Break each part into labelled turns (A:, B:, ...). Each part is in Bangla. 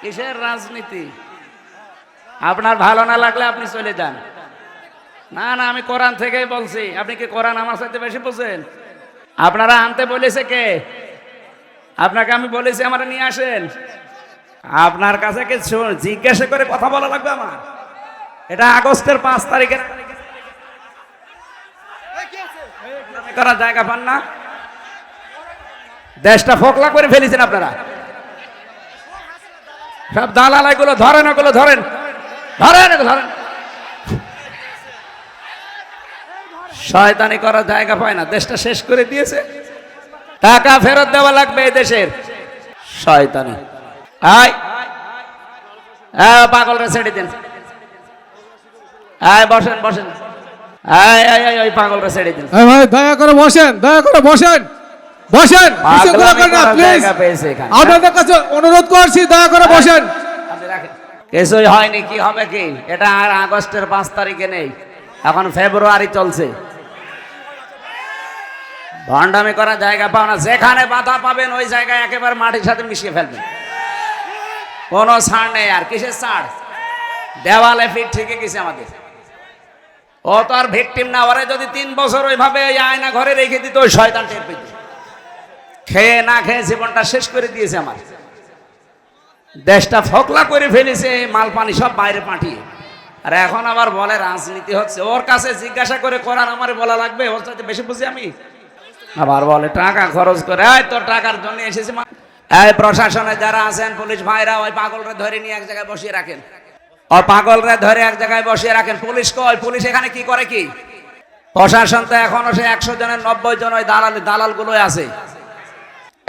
A: কিসের রাজনীতি? আপনার ভালো না লাগলে আপনি চলে যান। না না, আমি কোরআন থেকেই বলছি। আপনি কি কোরআন আমার সাথে বেশি বোঝেন? আপনারা আনতে বলেছে কে? আপনাকে আমি বলেছি আমার নিয়ে আসেন। আপনার কাছে কি জিজ্ঞাসা করে কথা বলা লাগবে আমার। এটা আগস্টের পাঁচ তারিখের করার জায়গা পান না। দেশটা ফোকলা করে ফেলেছেন আপনারা। সব দালাল এগুলো ধরেন, ওগুলো ধরেন। ধরেন ধরেন। শয়তানি করার জায়গা পায় না, দেশটা শেষ করে দিয়েছে। টাকা ফেরত দেওয়া লাগবে এই দেশের। শয়তানি। আয়। হ্যাঁ পাগলরা ছেড়ে দিন। আয়, বসেন বসেন। আয় আয় আয়, ওই পাগলরা ছেড়ে দিন।
B: দয়া করে বসেন, দয়া করে বসেন। বসেন বিশৃঙ্খলা করেন না প্লিজ। আপনাদের কাছে অনুরোধ করছি দয়া করে বসেন।
A: আপনি কিছুই হয়নি কি হবে কি? এটা আর আগস্টের পাঁচ তারিখে নেই। এখন ফেব্রুয়ারি চলছে। ভণ্ডামি করার জায়গা পাও না। যেখানে বাধা পাবেন ওই জায়গায় একেবারে মাটির সাথে মিশিয়ে ফেলবেন। কোনো ছাড় নেই আর। কিসের ছাড়? দেওয়ালে ফিট ঠিকই গেছে আমাদের। ও তো আর ভিকটিম না ওরে যদি তিন বছর ওইভাবে আয়না ঘরে রেখে দিত ওই শয়তান টের পেত। খেয়ে না খেয়ে জীবনটা শেষ করে দিয়েছে আমার। দেশটা ফকলা করে ফেলেছে, মাল পানি সব বাইরে পাঠিয়ে। আর এখন আবার বলে রাজনীতি হচ্ছে। ওর কাছে জিজ্ঞাসা করে করার আমার বলা লাগবে, ওর সাথে বেশি বুঝি আমি। আবার বলে, টাকা খরচ করে, এই তোর টাকার জন্য এসেছি এই প্রশাসনে যারা আছেন, পুলিশ ভাইরা ওই পাগলরে ধরে নিয়ে এক জায়গায় বসিয়ে রাখেন। ওই পাগলরে ধরে এক জায়গায় বসিয়ে রাখেন। পুলিশ কয় পুলিশ এখানে কি করে কি? প্রশাসন তো এখনও সে একশো জনের, নব্বই জন ওই দালাল দালাল গুলোই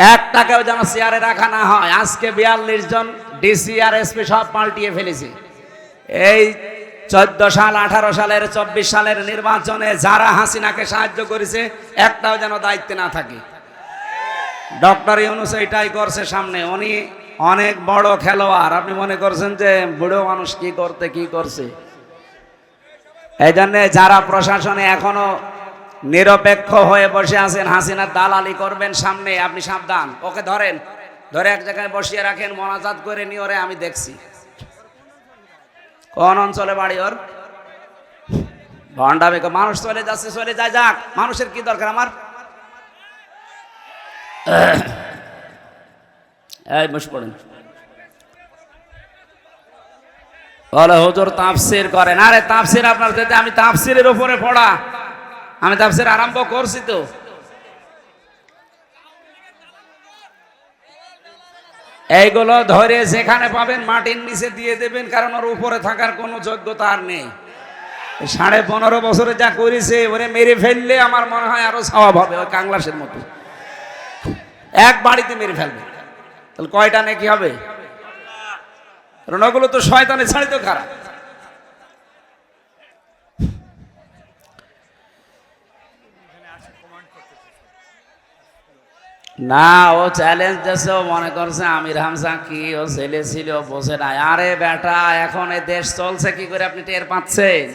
A: আছে একটাকেও যেন চেয়ারে রাখা না হয়। আজকে বিয়াল্লিশ জন ডিসি আর এসপি সব পাল্টিয়ে ফেলেছে। এই চোদ্দ সাল, আঠারো সালের, চব্বিশ সালের নির্বাচনে যারা হাসিনাকে সাহায্য করেছে, একটাও যেন দায়িত্বে না থাকে। ডক্টর ইউনুস এটাই করছে সামনে। উনি অনেক বড় খেলোয়াড়। আপনি মনে করছেন যে বুড়ো মানুষ কি করতে, কি করছে? এই জন্য যারা প্রশাসনে এখনও নিরপেক্ষ হয়ে বসে আছেন হাসিনার দালালি করবেন সামনে, আপনি সাবধান। ওকে ধরেন, ধরে এক জায়গায় বসিয়ে রাখেন, মনাজাত করে নিয়ে ওরে আমি দেখছি। কোন অঞ্চলে বাড়ি ওর? ভণ্ডামি মানুষ চলে যাচ্ছে, চলে যায়, যাক। মানুষের কি দরকার আমার? এই হুজুর তাফসির করেন। আরে, তাফসির আপনার যেতে আমি তাফসিরের উপরে পড়া। আমি তাফসির আরম্ভ করছি তো। এইগুলো ধরে যেখানে পাবেন মাটির নিচে দিয়ে দেবেন, কারণ ওর উপরে থাকার কোনো যোগ্যতা আর নেই। সাড়ে পনেরো বছরে যা করেছে, ওরে মেরে ফেললে আমার মনে হয় আরও স্বভাব হবে, ওই কাংলাসের মতো। এক বাড়িতে মেরে ফেলবে। তাহলে কয়টা নাকি হবে? কারণ ওগুলো তো শয়তানে ছাড়ি তো খারাপ। না, ও চ্যালেঞ্জ ও মনে করছে আমির হামসা কি, ও ছেলে ছিল বসে নাই। আরে বেটা, এখন এই দেশ চলছে, কি করে আপনি টের পাচ্ছেন?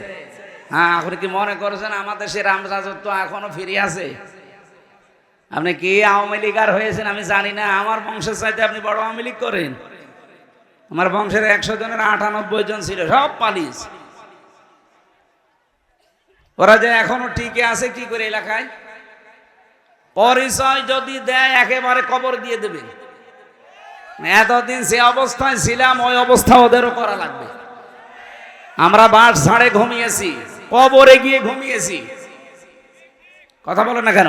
A: হ্যাঁ আপনি কি মনে করছেন আমাদের সে রামরাজত্ব এখনও ফিরে আছে? আপনি কি আওয়ামী লীগার হয়েছেন আমি জানি না, আমার বংশের চাইতে আপনি বড় আওয়ামী লীগ করেন। আমার বংশের একশো জনের আটানব্বই জন ছিল, সব পালিস ওরা যে এখনও টিকে আছে কি করে এলাকায়? পরিচয় যদি দেয়, একেবারে কবর দিয়ে দেবে। এতদিন সে অবস্থায় ছিলাম, ওই অবস্থা ওদেরও করা লাগবে। আমরা বাস ঝাড়ে ঘুমিয়েছি, কবরে গিয়ে ঘুমিয়েছি। কথা বলো না কেন?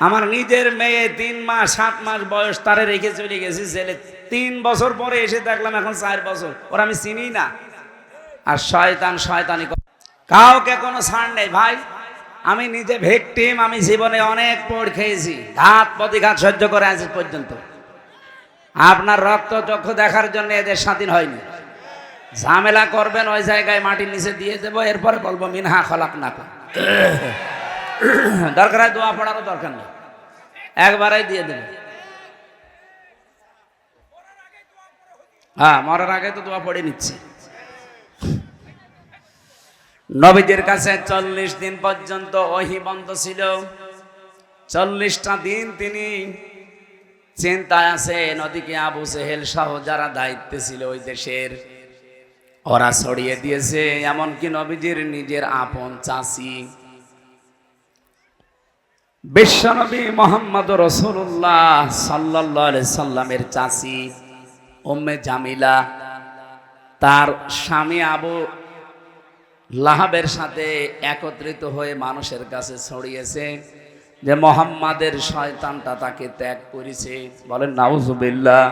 A: আমার নিজের মেয়ে তিন মাস, সাত মাস বয়স, তারে রেখে চলে গেছি ছেলে। তিন বছর পরে এসে দেখলাম এখন চার বছর। ওরা আমি চিনি না। আর শয়তান শয়তানি। কাউকে কোনো ছাড় নেই, ভাই। আমি নিজে ভেকটিম, আমি জীবনে অনেক পড় খেয়েছি। ঘাত প্রতিঘাত সহ্য করে আজ পর্যন্ত। আপনার রক্ত চক্ষু দেখার জন্য এদের স্বাধীন হয়নি। ঝামেলা করবেন ওই জায়গায় মাটির নিচে দিয়ে দেবো, এরপরে বলব, মিনহা খলাক না দরকার হয় দোয়া পড়ারও দরকার নেই। একবারেই দিয়ে দেবে। হ্যাঁ মরার আগে তো দোয়া পড়ে নিচ্ছি। নবীদের কাছে চল্লিশ দিন পর্যন্ত ওহি বন্ধ ছিল। চল্লিশটা দিন তিনি চিন্তায় আছে, নদীকে আবু সেহেল সহ যারা দায়িত্বে ছিল ওই দেশের, ওরা ছড়িয়ে দিয়েছে। এমনকি নবীজির নিজের আপন চাষি। বিশ্বনবী মোহাম্মদ রসুল্লাহ সাল্লাহ সাল্লামের চাষি উম্মে জামিলা, তার স্বামী আবু লাহাবের সাথে একত্রিত হয়ে মানুষের কাছে ছড়িয়েছে যে মোহাম্মদের শয়তানটা তাকে ত্যাগ করেছে। বলেন, নাউজুবিল্লাহ।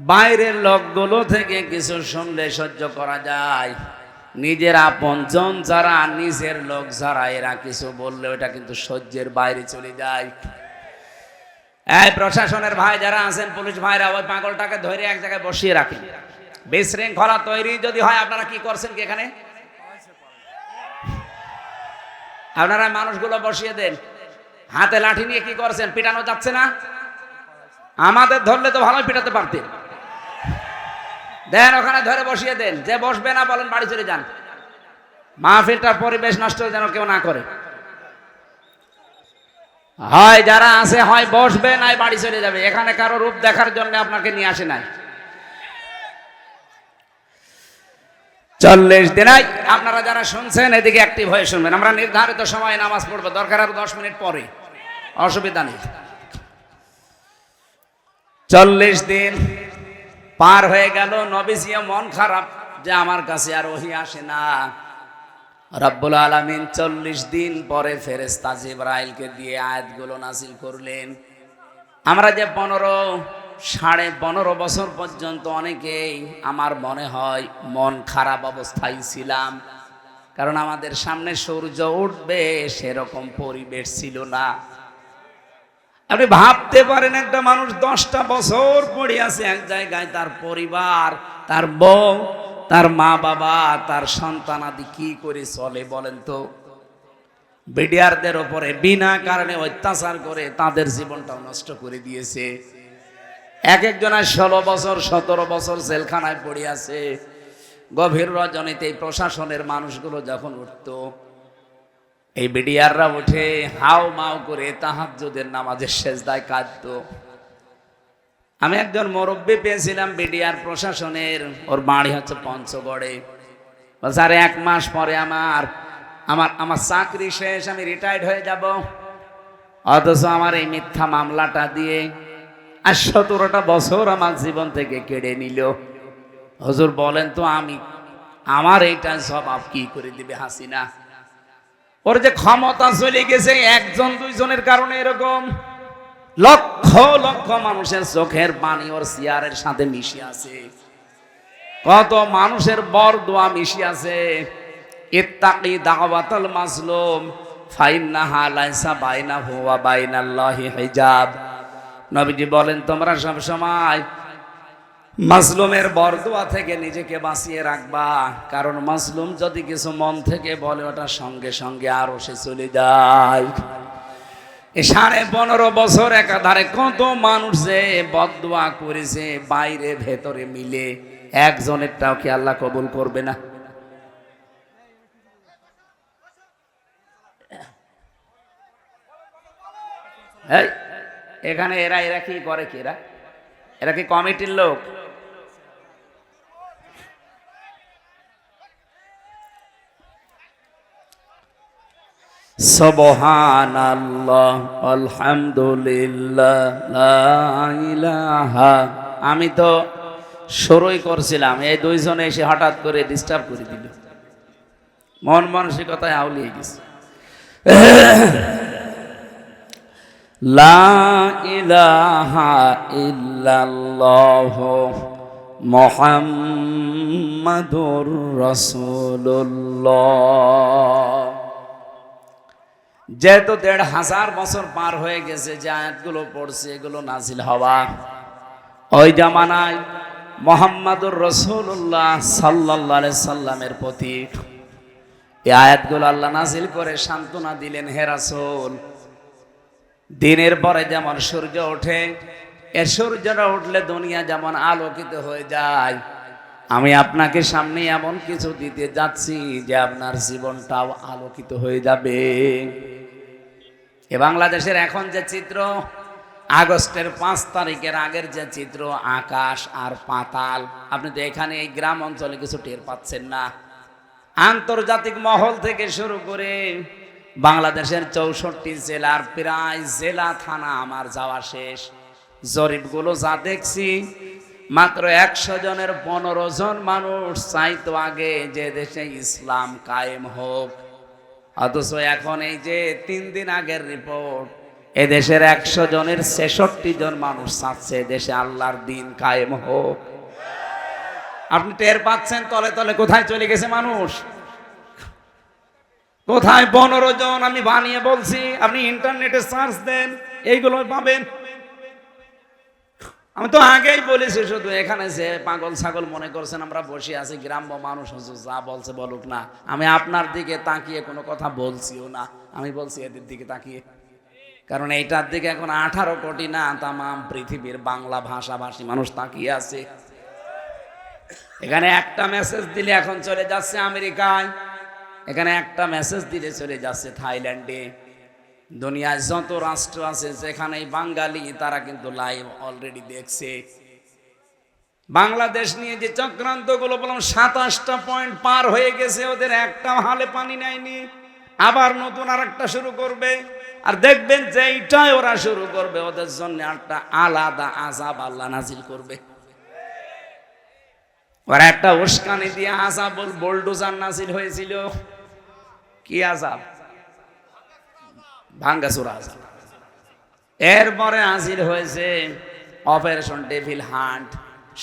A: বাইরের লোকগুলো থেকে কিছু শুনলে সহ্য করা যায়। নিজের আপনজন যারা, নিজের লোক যারা, এরা কিছু বললে ওটা কিন্তু সহ্যের বাইরে চলে যায়। এই প্রশাসনের ভাই যারা আছেন, পুলিশ ভাইরা, ওই পাগলটাকে ধরে এক জায়গায় বসিয়ে রাখেন। বিশৃঙ্খলা তৈরি যদি হয়, আপনারা কি করছেন কি এখানে? আপনারা মানুষগুলো বসিয়ে দেন। হাতে লাঠি নিয়ে কি করছেন? পিটানো যাচ্ছে না? আমাদের ধরলে তো ভালোই পিটাতে পারতেন। দেন ওখানে ধরে বসিয়ে দেন। যে বসবে না, বলেন বাড়ি চলে যান। মাহফিলটার পরিবেশ নষ্ট যেন কেউ না করে। হয় যারা আছে, হয় বসবে, নাই বাড়ি চলে যাবে। এখানে কারও রূপ দেখার জন্য আপনাকে নিয়ে আসে নাই। চল্লিশ দিনাই আপনারা যারা শুনছেন, এদিকে অ্যাক্টিভ হয়ে শুনবেন। আমরা নির্ধারিত সময়ে নামাজ পড়ব। দরকার আর দশ মিনিট পরে। অসুবিধা নেই। চল্লিশ দিন পার হয়ে গেল। নবিসিয়া মন খারাপ যে আমার কাছে আর ওহি আসে না। রব্বুল আলমিন চল্লিশ দিন পরে ফেরেস্তা জিব্রাইলকে দিয়ে আয়াতগুলো নাসিল করলেন। আমরা যে পনেরো সাড়ে পনেরো বছর পর্যন্ত অনেকেই আমার মনে হয় মন খারাপ অবস্থায় ছিলাম। কারণ আমাদের সামনে সূর্য উঠবে, সেরকম পরিবেশ ছিল না। আপনি ভাবতে পারেন, একটা মানুষ দশটা বছর পড়ে আছে এক জায়গায়, তার পরিবার, তার বউ, তার মা বাবা, তার সন্তান আদি কি করে চলে বলেন তো? বিডিআরদের ওপরে বিনা কারণে অত্যাচার করে তাদের জীবনটাও নষ্ট করে দিয়েছে। এক একজনের ষোলো বছর, সতেরো বছর জেলখানায় পড়ে আছে গভীর রজনীতে প্রশাসনের মানুষগুলো যখন উঠতো, এই বিডিআররা উঠে হাও মাও করে তাহাজ্জুদের নামাজের শেষদায় কাঁদতো। আমি একজন মুরব্বী পেয়েছিলাম বিডিআর প্রশাসনের, ওর বাড়ি হচ্ছে পঞ্চগড়ে। আরে এক মাস পরে আমার আমার আমার চাকরি শেষ, আমি রিটায়ার্ড হয়ে যাব। অথচ আমার এই মিথ্যা মামলাটা দিয়ে আর সতেরোটা বছর আমার জীবন থেকে কেড়ে নিল। হজুর বলেন তো আমি, আমার এইটা স্বভাব কি করে দিবে হাসিনা? ওর যে ক্ষমতা চলে গেছে, একজন দুইজনের কারণে এরকম। লক্ষ লক্ষ মানুষের চোখের পানি ওর চেয়ারের সাথে মিশে আছে। কত মানুষের বর দোয়া মিশে আছে। ইত্তাকি দাওয়াতাল মাসলুম ফাইন্নাহা লাইসা বাইনা হুয়া বাইনাল্লাহি হিজাব। নবীজি বলেন, তোমরা সব সময় মাসলুমের বরদোয়া থেকে নিজেকে বাঁচিয়ে রাখবা। কারণ মাসলুম যদি কিছু মন থেকে বলে, ওটা সঙ্গে সঙ্গে আরও সে চলে যায়। সাড়ে পনেরো বছর একাধারে কত মানুষ যে বদোয়া করেছে, বাইরে ভেতরে মিলে একজনেরটাও কি আল্লাহ কবুল করবে না? এখানে এরা এরা কি করে কি এরা? এরা কি কমিটির লোক? আলহামদুলিল্লাহ, লা ইলাহা। আমি তো শুরুই করছিলাম, এই দুইজনে এসে হঠাৎ করে ডিস্টার্ব করে দিল। মন মানসিকতায় আউলিয়ে গেছে। লা ইলাহা ইল্লাল্লাহ মুহাম্মাদুর রাসূলুল্লাহ। যেহেতু দেড় হাজার বছর পার হয়ে গেছে, যে আয়াতগুলো পড়ছে, এগুলো নাজিল হওয়া। ওই জামানায় মোহাম্মদুর রসুল্লাহ সাল্লাহ সাল্লামের প্রতি এই আয়াতগুলো আল্লাহ নাজিল করে সান্ত্বনা দিলেন, হে রাসূল দিনের পরে যেমন সূর্য ওঠে, এ সূর্যটা উঠলে দুনিয়া যেমন আলোকিত হয়ে যায়। আমি আপনাকে সামনে এমন কিছু দিতে যাচ্ছি যে আপনার জীবনটাও আলোকিত হয়ে যাবে। এ বাংলাদেশের এখন যে চিত্র, আগস্টের পাঁচ তারিখের আগের যে চিত্র, আকাশ আর পাতাল, আপনি তো এখানে এই গ্রাম অঞ্চলে কিছু টের পাচ্ছেন না। আন্তর্জাতিক মহল থেকে শুরু করে বাংলাদেশের চৌষট্টি জেলার প্রায় জেলা থানা আমার যাওয়া শেষ। জরিপগুলো যা দেখছি, মাত্র একশো জনের পনেরো জন মানুষ চাইতো আগে যে দেশে ইসলাম কায়েম হোক। অথচ এখন এই যে তিন দিন আগের রিপোর্ট, এদেশের একশো জনের ছেষট্টি জন মানুষ চাচ্ছে দেশে আল্লাহর দিন কায়েম হোক। আপনি টের পাচ্ছেন তলে তলে কোথায় চলে গেছে মানুষ? কোথায় পনেরো জন? আমি বানিয়ে বলছি, আপনি ইন্টারনেটে সার্চ দেন, এইগুলো পাবেন। আমি তো আগেই বলেছি, শুধু এখানে যে পাগল ছাগল মনে করছেন, আমরা বসে আছি, গ্রাম্য মানুষ, হুজুর, যা বলছে বলুক না। আমি আপনার দিকে তাকিয়ে কোনো কথা বলছিও না। আমি বলছি, এদের দিকে তাকিয়ে। কারণ এইটার দিকে এখন আঠারো কোটি না, তামাম পৃথিবীর বাংলা ভাষাভাষী মানুষ তাকিয়ে আছে। এখানে একটা মেসেজ দিলে এখন চলে যাচ্ছে আমেরিকায়। এখানে একটা মেসেজ দিলে চলে যাচ্ছে থাইল্যান্ডে। দুনিয়ায় যত রাষ্ট্র আছে যেখানে বাঙালি, তারা কিন্তু লাইভ অলরেডি দেখছে। বাংলাদেশ নিয়ে যে চক্রান্তগুলো, বললাম সাতাশটা পয়েন্ট পার হয়ে গেছে, ওদের একটা হালে পানি নেয়নি। আবার নতুন আর একটা শুরু করবে। আর দেখবেন যে এইটাই ওরা শুরু করবে, ওদের জন্য একটা আলাদা আজাব আল্লাহ নাজিল করবে। ওরা একটা উস্কানি দিয়ে আজাব বোল্ডোজার নাজিল হয়েছিল। কি আজাব? ভাঙ্গাসুরা আজাব। এরপরে হাজির হয়েছে অপারেশন ডেভিল হান্ট,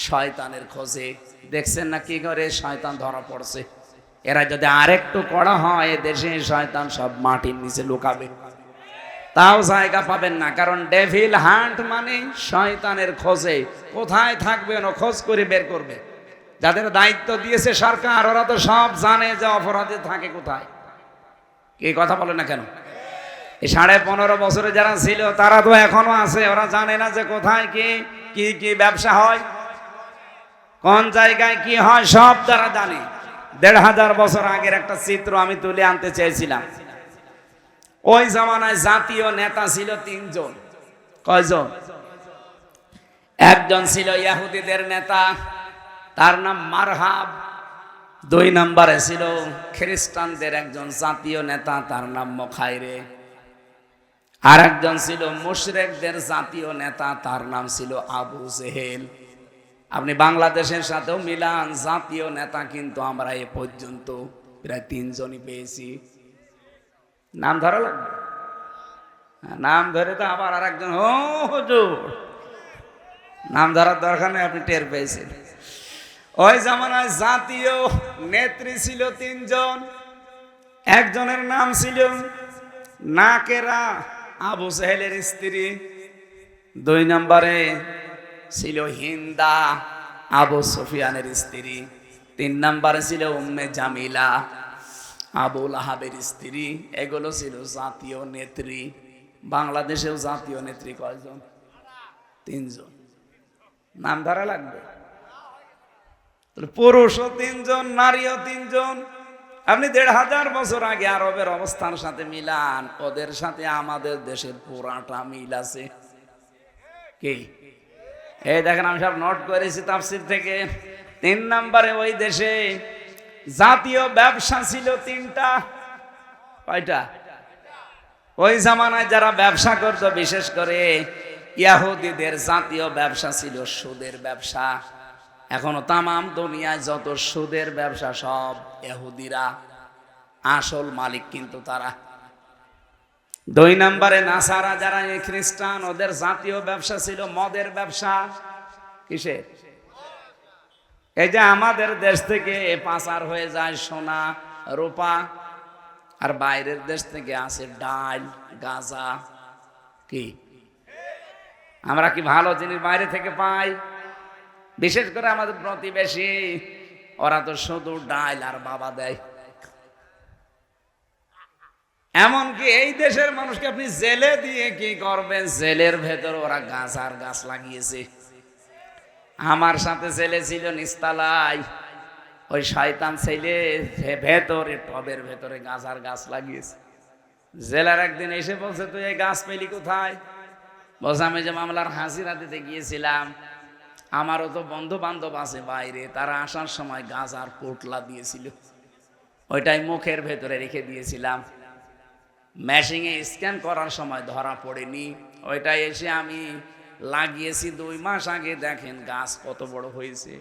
A: শয়তানের খোঁজে। দেখছেন না কি করে? শয়তান ধরা পড়ছে। এরা যদি আরেকটু কড়া হয় দেশে শয়তান সব মাটির নিচে লুকাবে। তাও জায়গা পাবেন না, কারণ ডেভিল হান্ট মানে শয়তানের খোঁজে। কোথায় থাকবে না খোঁজ করে বের করবে। যাদের দায়িত্ব দিয়েছে সরকার, ওরা তো সব জানে যে অপরাধী থাকে কোথায়। কি কথা বলে না কেন? এই সাড়ে পনেরো বছরে যারা ছিল, তারা তো এখনও আছে। ওরা জানে না যে কোথায় কি কি কি ব্যবসা হয়, কোন জায়গায় কি হয়, সব তারা জানে। দেড় হাজার বছর আগের একটা চিত্র আমি তুলে আনতে চেয়েছিলাম। ওই জামানায় জাতীয় নেতা ছিল তিনজন। কয়জন? একজন ছিল ইয়াহুদিদের নেতা, তার নাম মারহাব। দুই নম্বরে ছিল খ্রিস্টানদের একজন জাতীয় নেতা তার নাম মখাইরে। আর একজন ছিল মুশরেকদের জাতীয় নেতা তার নাম ছিল আবু জেহেল। আপনি বাংলাদেশের সাথেও মিলান জাতীয় নেতা কিন্তু আমরা এ পর্যন্ত প্রায় তিনজনই পেয়েছি। নাম ধরা লাগবে? হ্যাঁ, নাম ধরে তো আবার আর একজন হুজুর। নাম ধরার দরকার নেই আপনি টের পেয়েছেন। ওই জামানায় জাতীয় নেত্রী ছিল তিনজন। একজনের নাম ছিল নাকেরা আবু সাহেলের স্ত্রী। দুই নম্বরে ছিল হিন্দা আবু সুফিয়ানের স্ত্রী। তিন নম্বরে ছিল উম্মে জামিলা আবুল আহাবের স্ত্রী। এগুলো ছিল জাতীয় নেত্রী। বাংলাদেশেও জাতীয় নেত্রী কয়জন? তিনজন। নাম ধরা লাগবে? পুরুষও তিনজন নারীও তিনজন। আপনি দেড় হাজার বছর আগে আরবের অবস্থার সাথে মিলান, ওদের সাথে আমাদের দেশের পুরাটা মিল আছে। কি? এই দেখেন, আমি সব নোট করেছি তাফসির থেকে। তিন নম্বরে ওই দেশে জাতীয় ব্যবসা ছিল তিনটা। কয়টা? ওই জামানায় যারা ব্যবসা করতো, বিশেষ করে ইয়াহুদিদের জাতীয় ব্যবসা ছিল সুদের ব্যবসা। এখনও তামাম দুনিয়ায় যত সুদের ব্যবসা, সব এহুদিরা আসল মালিক কিন্তু তারা। দুই নম্বরে নাসারা যারা খ্রিস্টান, ওদের জাতীয় ব্যবসা ছিল মদের ব্যবসা। কিসের? এই যে আমাদের দেশ থেকে পাচার হয়ে যায় সোনা, রূপা, আর বাইরের দেশ থেকে আসে ডাল, গাজা। কি? আমরা কি ভালো জিনিস বাইরে থেকে পাই? বিশেষ করে আমাদের প্রতিবেশী, ওরা তো শুধু ডাল আর বাবা দেয়। এমনকি এই দেশের মানুষকে আপনি জেলে দিয়ে কি করবেন? জেলের ভেতর ওরা গাছ আর গাছ লাগিয়েছে। আমার সাথে ছেলে ছিল নিস্তালাই ওই শয়তান ছেলে ভেতরে, টবের ভেতরে গাছ আর গাছ লাগিয়েছে। জেলার একদিন এসে বলছে, তুই এই গাছ পেলি কোথায়? বলছে, আমি যে মামলার হাজিরা দিতে গিয়েছিলাম আমারও তো বন্ধু বান্ধব আছে বাইরে, তারা আসার সময় গাছ আর পোটলা দিয়েছিল। ওইটাই মুখের ভেতরে রেখে দিয়েছিলাম। ম্যাশিংয়ে স্ক্যান করার সময় ধরা পড়েনি। ওইটাই এসে আমি লাগিয়েছি দুই মাস আগে, দেখেন গাছ কত বড় হয়েছে।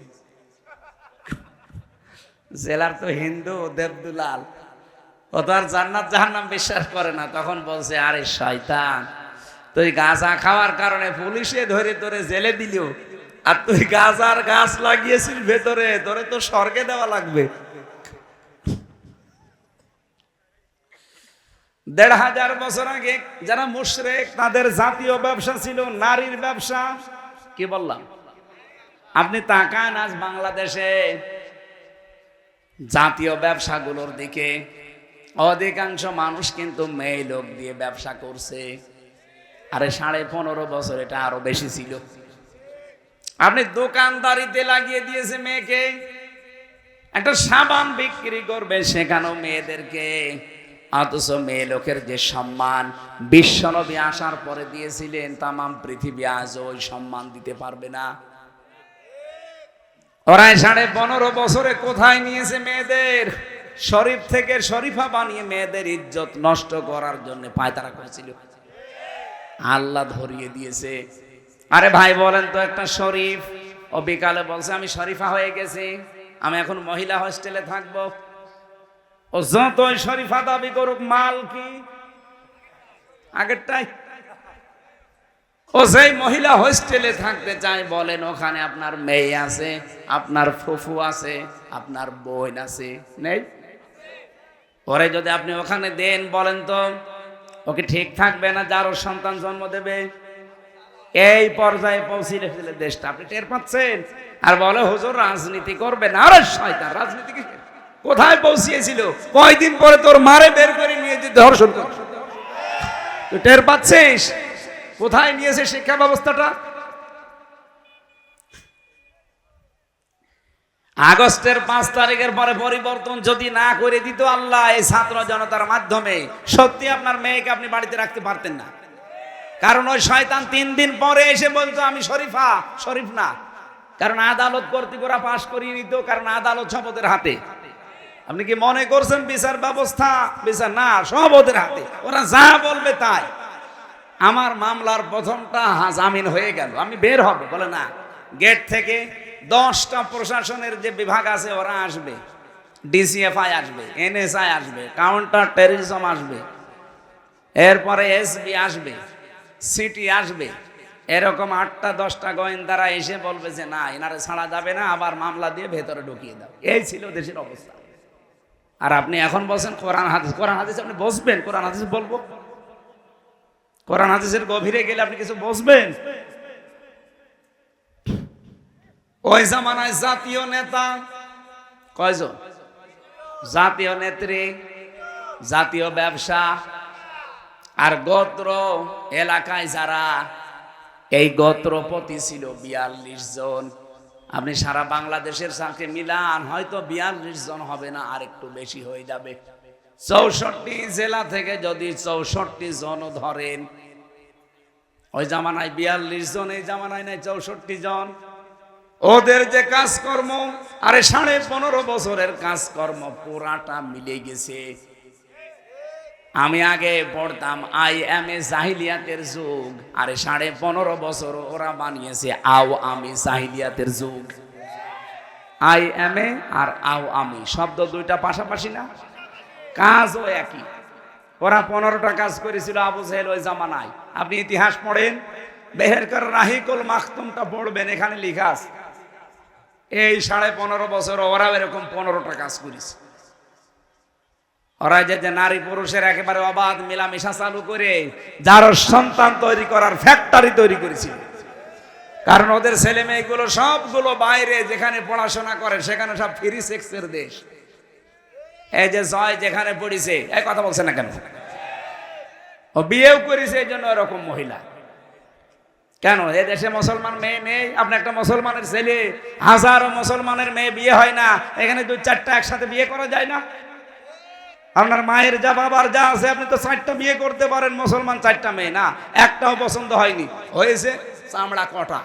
A: জেলার তো হিন্দু, দেবদুলাল। ও তো আর জান্নাত জাহান্নাম বিশ্বাস করে না, তখন বলছে, আরে শয়তান, তুই গাঁজা খাওয়ার কারণে পুলিশে ধরে ধরে জেলে দিল। আর তুই গাঁজার গাছ লাগিয়েছিস ভেতরে তোরে তো স্বর্গে দেওয়া লাগবে। দেড় হাজার বছর আগে যারা মুশরেক, তাদের জাতীয় ব্যবসা ছিল নারীর ব্যবসা। কি বললাম? আপনি তাকান আজ বাংলাদেশে জাতীয় ব্যবসাগুলোর দিকে। অধিকাংশ মানুষ কিন্তু মেয়ে লোক দিয়ে ব্যবসা করছে। আরে সাড়ে পনেরো বছর এটা আরও বেশি ছিল। আপনি দোকানদারিতে লাগিয়ে দিয়েছে মেয়েকে। একটা সাবান বিক্রি করবে সেখানেও মেয়েদেরকে। অথচ মেয়ে লোকের যে সম্মান, বিশ্বনবী আসার পরে দিয়েছিলেন, তামাম পৃথিবী আজ ওই সম্মান দিতে পারবে না। ওরাই সাড়ে পনেরো বছরে কোথায় নিয়েছে মেয়েদের? শরীফ থেকে শরীফা বানিয়ে মেয়েদের ইজ্জত নষ্ট করার জন্য পায়তারা করেছিল। আল্লাহ ধরিয়ে দিয়েছে। আরে ভাই বলেন তো একটা শরীফ। ও বিকালে বলছে, আমি শরীফা হয়ে গেছি। আমি এখন মহিলা হোস্টেলে থাকব। ও যতই শরীফা দাবি করুক, মাল কি? আগেরটাই। ও সেই মহিলা হোস্টেলে থাকতে চায়, বলেন, ওখানে আপনার মেয়ে আছে, আপনার ফুফু আছে, আপনার বোন আছে। নেই? পরে যদি আপনি ওখানে দেন, বলেন তো, ওকে ঠিক থাকবে না, যার ওর সন্তান জন্ম দেবে? এই পর্যায়ে পৌঁছে রেখেছিলেন দেশটা। আপনি টের পাচ্ছেন? আর বলে, হুজুর, রাজনীতি করবে না। আরে শয়তান, রাজনীতি কোথায় পৌঁছিয়েছিল? কয়দিন পরে তোর মারে বের করে নিয়ে যে ধর্ষণ কর। তুই টের পাচ্ছিস? কোথায় নিয়েছে শিক্ষা ব্যবস্থাটা? আগস্টের পাঁচ তারিখের পরে পরিবর্তন যদি না করে দিত আল্লাহ, এই ছাত্র জনতার মাধ্যমে সত্যি আপনার মেয়েকে আপনি বাড়িতে রাখতে পারতেন না। কারণ ওই শয়তান তিন দিন পরে এসে বলতো, আমি শরীফা, শরীফ না। কারণ আদালত কর্তৃক ওরা পাশ করিয়ে নিত কারণ আদালত ওদের হাতে। আপনি কি মনে করছেন বিচার ব্যবস্থা? বিচার না সব ওদের হাতে। ওরা যা বলবে তাই। আমার মামলার প্রথমটা জামিন হয়ে গেল। আমি বের হব, বলে না। গেট থেকে দশটা প্রশাসনের যে বিভাগ আছে, ওরা আসবে। ডিসিএফআই আসবে, এনএসআই আসবে, কাউন্টার টেরিজম আসবে। এরপরে এসবি আসবে। সিটি আসবে। এরকম আটটা, দশটা গোয়েন্দারা এসে বলবে যে, না, এনারে ছাড়া যাবে না, আবার মামলা দিয়ে ভেতরে ঢুকিয়ে দাও। এই ছিল দেশের অবস্থা। আর আপনি এখন বলছেন, কোরআন হাদিস কোরআন হাদিস আপনি বসবেন, কোরআন হাদিস বলব। কোরআন হাদিসের গভীরে গেলে আপনি কিছু বসবেন? ওই জামানায় জাতীয় নেতা, কয়জন? জাতীয় নেত্রী, জাতীয় ব্যবসা আর গোত্র এলাকায় যারা, এই গোত্রপতি ছিল বিয়াল্লিশ জন। আপনি সারা বাংলাদেশের সাথে মিলান, হয়তো বিয়াল্লিশ জন হবে না, আর একটু বেশি হয়ে যাবে। চৌষট্টি জেলা থেকে যদি চৌষট্টি জন ধরেন, ওই জামানায় বিয়াল্লিশ জন, এই জামানায় নাই চৌষট্টি জন। ওদের যে কাজকর্ম, আরে সাড়ে পনেরো বছরের কাজকর্ম পুরাটা মিলে গেছে। আমি আগে পড়তাম, আই এম এ জাহিলিয়াতের যুগ। আরে সাড়ে পনেরো বছর ওরা বানিয়েছে, আও আমি জাহিলিয়াতের যুগ। আই এম এ আর আও আমি। শব্দ দুইটা পাশাপাশি না? কাজও একই। ওরা পনেরোটা কাজ করেছিল আবু সাহেল ওই জামানায়। আপনি ইতিহাস পড়েন? বেহেরকার রাহিকুল মাখতুমটা পড়বেন, এখানে লিখা আছে। এই সাড়ে পনেরো বছর ওরাও এরকম পনেরোটা কাজ করেছে। ওরা যে যে নারী পুরুষের একেবারে অবাধ মিলামেশা চালু করে, যার সন্তান তৈরি করার ফ্যাক্টরি তৈরি করেছিল। কারণ ওদের ছেলে মেয়েগুলো সবগুলো বাইরে যেখানে পড়াশোনা করে, সেখানে সব ফ্রি সেক্সের দেশ। এই যে জয় যেখানে পড়িছে এই কথা বলছে না কেন? ও বিয়েও করেছে, এই জন্য এরকম মহিলা। কেন? এ দেশে মুসলমান মেয়ে নেই, আপনি একটা মুসলমানের ছেলে, হাজারো মুসলমানের মেয়ে বিয়ে হয় না, এখানে দুই চারটা একসাথে বিয়ে করা যায় না? আপনার মায়ের যা বাবার যা আছে, আপনি তো চারটা বিয়ে করতে পারেন, মুসলমান চারটা মেয়ে, না, একটাও পছন্দ হয়নি। হয়েছে? চামড়া কটা।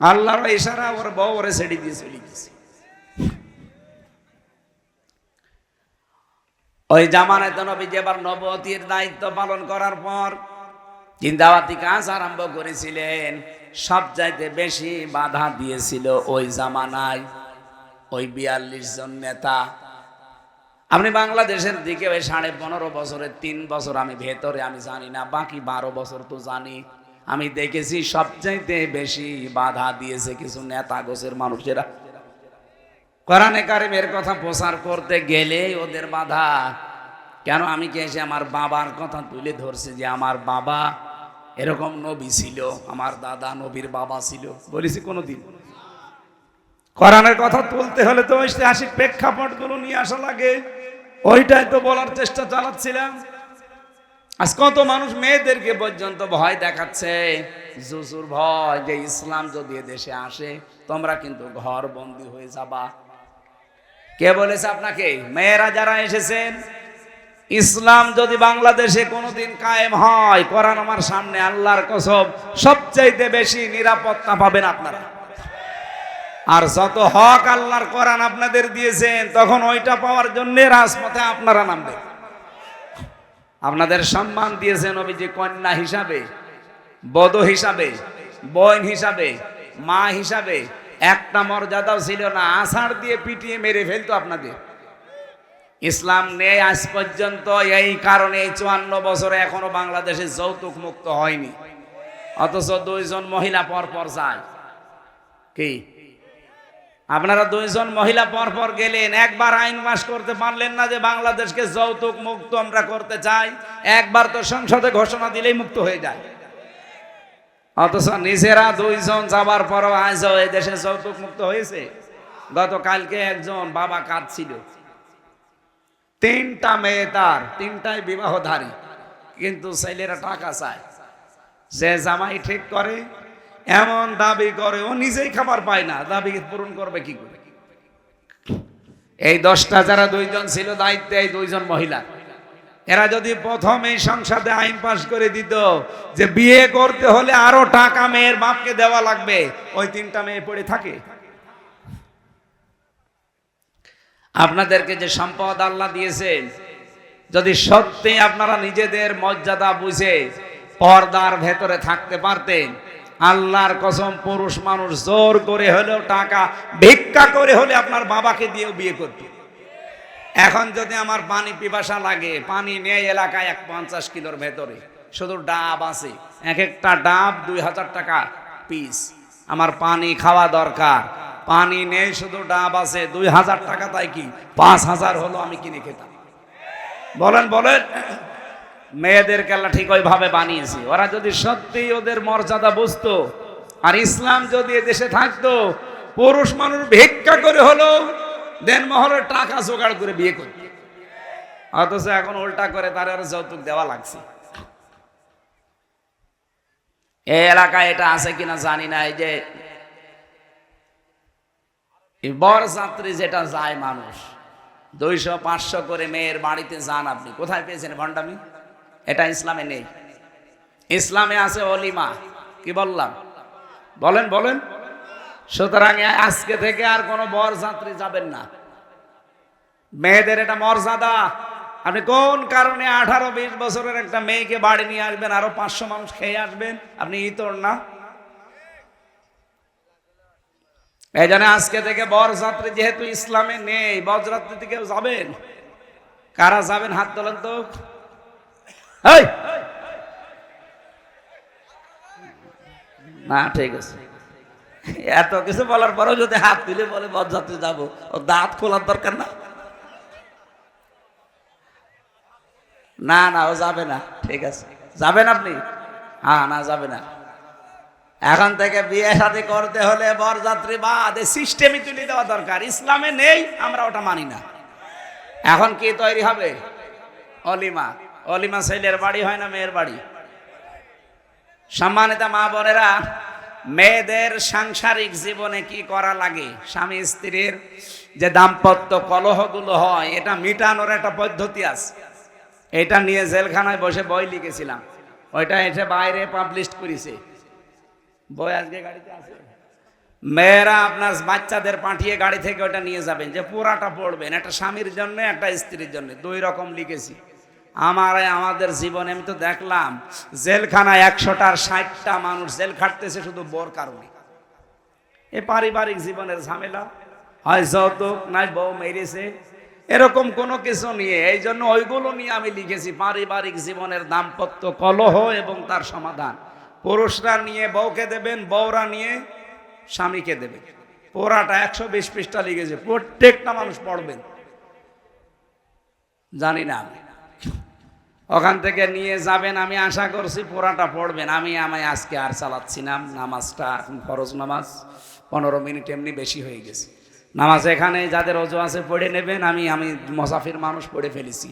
A: আল্লাহর ইশারা ওর বউ ওরে ছেড়ে দিয়ে চলে গেছে। ওই জামানায় তো নবীজি এবার নবতির দায়িত্ব পালন করার পর চিন্তাবাতি কাজ আরম্ভ করেছিলেন। সব চাইতে বেশি বাধা দিয়েছিল ওই জামানায়। ওই বিয়াল্লিশ জন নেতা। আপনি বাংলাদেশের দিকে ওই সাড়ে পনেরো বছরের তিন বছর আমি ভেতরে, আমি জানি না, বাকি বারো বছর তো জানি। আমি দেখেছি সবচাইতে বেশি বাধা দিয়েছে কিছু নেতা গোছের মানুষেরা। কোরআনে কারিমের কথা প্রচার করতে গেলে ওদের বাধা। কেন আমি কি এসে আমার বাবার কথা তুলে ধরছি যে আমার বাবা এরকম নবী ছিল, আমার দাদা নবীর বাবা ছিল? বলেছি কোনোদিন। কোরআনের কথা তুলতে হলে তো ঐতিহাসিক প্রেক্ষাপটগুলো নিয়ে আসা লাগে। ওইটাই তো বলার চেষ্টা চালাচ্ছিলাম। আজ কত মানুষ মেয়েদেরকে পর্যন্ত ভয় দেখাচ্ছে। জুসুর ভয় যে ইসলাম যদি দেশে আসে, তোমরা কিন্তু ঘর বন্দি হয়ে যাবা। কে বলেছে আপনাকে? মেয়েরা যারা এসেছেন, ইসলাম যদি বাংলাদেশে কোনোদিন কায়েম হয়, কোরআন আমার সামনে আল্লাহর কসম সবচাইতে বেশি নিরাপত্তা পাবেন আপনারা। আর যত হক আল্লাহর কোরআন আপনাদের দিয়েছেন, তখন ওইটা পাওয়ার জন্য রাজপথে আপনারা নামবেন আপনাদের সম্মান দিয়েছেন নবীজি কন্যা হিসাবে, বধূ হিসাবে, বোন হিসাবে, মা হিসাবে। একটা মর্যাদাও ছিল না, আষাঢ় দিয়ে পিটিয়ে মেরে ফেলতো আপনাদের। ইসলাম নেই আজ পর্যন্ত, এই কারণে চুয়ান্ন বছরে এখনও বাংলাদেশে যৌতুক মুক্ত হয়নি। অথচ দুইজন মহিলা পর পর যায়। কি? আপনারা দুইজন মহিলা পর পর গেলেন, একবার আইন মাস করতে পারলেন না যে বাংলাদেশকে যৌতুক মুক্ত আমরা করতে চাই। একবার তো সংসদে ঘোষণা দিলেই মুক্ত হয়ে যায়। অথচ নিজেরা দুইজন যাবার পরও আজ এই দেশে যৌতুক মুক্ত হয়েছে। গতকালকে একজন বাবা কাঁদছিল। তিনটা মেয়ে তার, তিনটাই বিবাহধারী। কিন্তু ছেলেরা টাকা চায়। যে জামাই ঠিক করে এমন দাবি করে, ও নিজেই খাবার পায় না। দাবি পূরণ করবে কি করে? এই দশটা যারা দুইজন ছিল, দায়িত্বে এই দুইজন মহিলা। এরা যদি প্রথম এই সংসদে আইন পাশ করে দিত যে বিয়ে করতে হলে আরও টাকা মেয়ের বাপকে দেওয়া লাগবে, ওই তিনটা মেয়ে পড়ে থাকে। আপনাদেরকে যে সম্পদ আল্লাহ দিয়েছেন, যদি সত্যি আপনারা নিজেদের মর্যাদা বুঝে পর্দার ভেতরে থাকতে পারতেন আল্লাহর কসম, পুরুষ মানুষ জোর করে হলেও টাকা, ভিক্ষা করে হলে আপনার বাবাকে দিয়েও বিয়ে করত। এখন যদি আমার পানি পিপাসা লাগে, পানি নেই এলাকায় এক পঞ্চাশ কিলোর ভেতরে, শুধু ডাব আছে, এক একটা ডাব দুই হাজার টাকা পিস আমার পানি খাওয়া দরকার, পানি নেই, শুধু ডাব আছে, দুই হাজার টাকা তাই কি, পাঁচ হাজার হলো আমি কিনে খেতাম। বলেন বলেন। মেয়েদের কেল্লা ঠিক ওইভাবে বানিয়েছি। ওরা যদি সত্যি ওদের মর্যাদা বুঝতো, আর ইসলাম যদি দেশে থাকতো, পুরুষ মানুষ ভিক্ষা করে হলো, দেন মহলের টাকা জোগাড় করে বিয়ে করত। অথচ এখন উল্টা করে তার আর যৌতুক দেওয়া লাগছে। এই এলাকায় এটা আছে কিনা জানি না, এই যে এই বরযাত্রী যেটা যায় মানুষ, দুইশো, পাঁচশো করে মেয়ের বাড়িতে যান আপনি। কোথায় পেয়েছেন ভণ্ডামি? এটা ইসলামে নেই। ইসলামে আছে অলিমা। কি বললাম? বলেন বলেন। সুতরাং আজকে থেকে আর কোনো বরযাত্রী যাবেন না। মেয়েদের এটা মর্যাদা। আপনি কোন কারণে আঠারো, বিশ বছরের একটা মেয়েকে বাড়ি নিয়ে আসবেন, আরও পাঁচশো মানুষ খেয়ে আসবেন? আপনি ইতর না। এই জন্য আজকে থেকে বরযাত্রী যেহেতু ইসলামে নেই বরযাত্রী কেউ যাবেন? কারা যাবেন? হাত তোলেন তো। এই! না, ঠিক আছে। এত কিছু বলার পরেও যদি হাত তুলে বলে বরযাত্রী যাব। ও দাঁত খোলার দরকার না। না না, ও যাবে না। ঠিক আছে। যাবেন আপনি? হ্যাঁ না, যাবে না। এখন থেকে বিয়ে শাদী করতে হলে বরযাত্রী বাদ সিস্টেমই তুলে দেওয়া দরকার। ইসলামে নেই, আমরা ওটা মানি না। এখন কি তৈরি হবে? অলিমা। অলিমা ছেলের বাড়ি হয় না মেয়ের বাড়ি? সম্মানিত মা বোনেরা, মেয়েদের সাংসারিক জীবনে কি করা লাগে? স্বামী স্ত্রীর যে দাম্পত্য কলহগুলো হয়, এটা মিটানোর একটা পদ্ধতি আছে। এটা নিয়ে জেলখানায় বসে বই লিখেছিলাম। ওইটা এসে বাইরে পাবলিশ করেছে। বই আজকে গাড়িতে আছে? মেয়েরা আপনার বাচ্চাদের পাঠিয়ে গাড়ি থেকে ওটা নিয়ে যাবেন। যে পুরাটা পড়বেন, একটা স্বামীর জন্য, একটা স্ত্রীর জন্য। দুই রকম লিখেছি। আমার আমাদের জীবনে, আমি তো দেখলাম, জেলখানায় একশোটার ষাটটা মানুষ জেল খাটতেছে শুধু বোর কারণে। এ পারিবারিক জীবনের ঝামেলা। হয় যৌতুক, নাই বউ মেরেছে। এরকম কোনো কিছু নিয়ে, এই জন্য ওইগুলো নিয়ে আমি লিখেছি, পারিবারিক জীবনের দাম্পত্য কলহ এবং তার সমাধান। পুরুষরা নিয়ে বউকে দেবেন, বউরা নিয়ে স্বামীকে দেবেন। পোড়াটা একশো বিশ পৃষ্ঠা লিখেছে, প্রত্যেকটা মানুষ পড়বেন। জানি না আমি। ওখান থেকে নিয়ে যাবেন, আমি আশা করছি পোড়াটা পড়বেন। আমি আমায় আজকে আর চালাচ্ছি না নামাজটা এখন ফরজ নামাজ, পনেরো মিনিট এমনি বেশি হয়ে গেছে। নামাজ এখানে যাদের অজু আছে পড়ে নেবেন, আমি আমি মুসাফির মানুষ পড়ে ফেলেছি।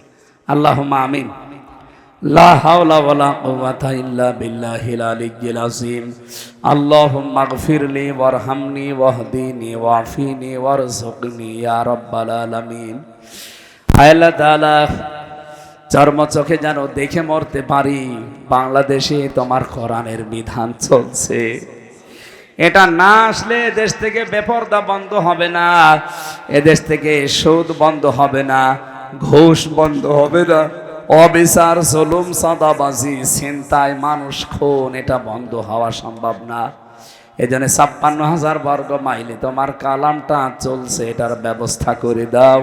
A: আল্লাহ আমিন। আলামিন। আল্লাহ চর্ম চোখে যেন দেখে মরতে পারি, বাংলাদেশে তোমার কোরআনের বিধান চলছে। এটা না আসলে দেশ থেকে বেপর্দা বন্ধ হবে না, এদেশ থেকে সুদ বন্ধ হবে না, ঘুষ বন্ধ হবে না, অবিচার, জুলুম সাদাবাজি চিন্তায় মানুষ খুন, এটা বন্ধ হওয়া সম্ভব না। এই জন্য ছাপ্পান্ন হাজার বর্গ মাইলে তোমার কালামটা চলছে, এটার ব্যবস্থা করে দাও।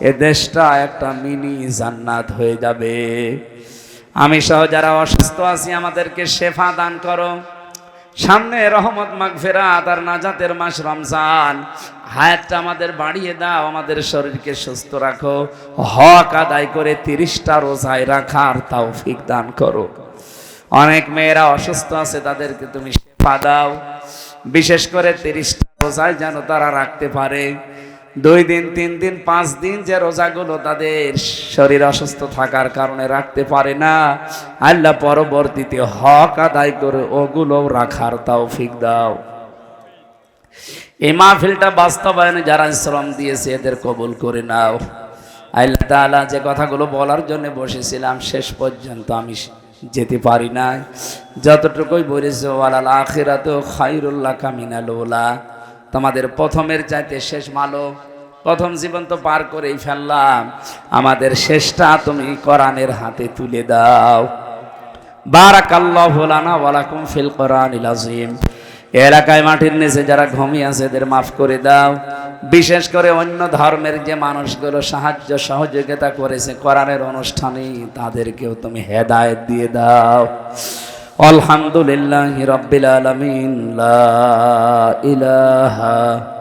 A: এ দেশটা একটা মিনি জান্নাত হয়ে যাবে। আমি সহ যারা অসুস্থ আছি, আমাদেরকে শেফা দান করো। সামনে রহমত, মাগফেরাত আর নাজাতের মাস রমজান। হায়াতটা আমাদের বাড়িয়ে দাও, আমাদের শরীরকে সুস্থ রাখো। হক আদায় করে তিরিশটা রোজায় রাখার তৌফিক দান করো। অনেক মেয়েরা অসুস্থ আছে, তাদেরকে তুমি শেফা দাও। বিশেষ করে তিরিশটা রোজায় যেন তারা রাখতে পারে। দুই দিন, তিন দিন, পাঁচ দিন যে রোজাগুলো তাদের শরীর অসুস্থ থাকার কারণে রাখতে পারে না। আল্লাহ পরবর্তীতে হক আদায় করে ওগুলো রাখার তৌফিক দাও। এই মাহফিলটা বাস্তবায়নে যারা শ্রম দিয়েছে এদের কবুল করে নাও। আল্লাহ তালা যে কথাগুলো বলার জন্য বসেছিলাম, শেষ পর্যন্ত আমি যেতে পারি না যতটুকুই বলেছে, ওয়ালাল আখিরাত খাইরুল্লাহ কামিনাল ওলা তোমাদের প্রথমের চাইতে শেষ ভালো প্রথম জীবন তো পার করেই ফেললাম। আমাদের শেষটা তুমি কোরআনের হাতে তুলে দাও। বারাকাল্লাহু লানা ওয়া লাকুম ফিল কোরআনিল আযীম। এলাকায় মাটির নিচে যারা ঘুমিয়ে আছে, এদের মাফ করে দাও। বিশেষ করে অন্য ধর্মের যে মানুষগুলো সাহায্য, সহযোগিতা করেছে কোরআনের অনুষ্ঠানে, তাদেরকেও তুমি হেদায়েত দিয়ে দাও। আলহামদুলিল্লাহ রব্বিল আলামিন ইলাহা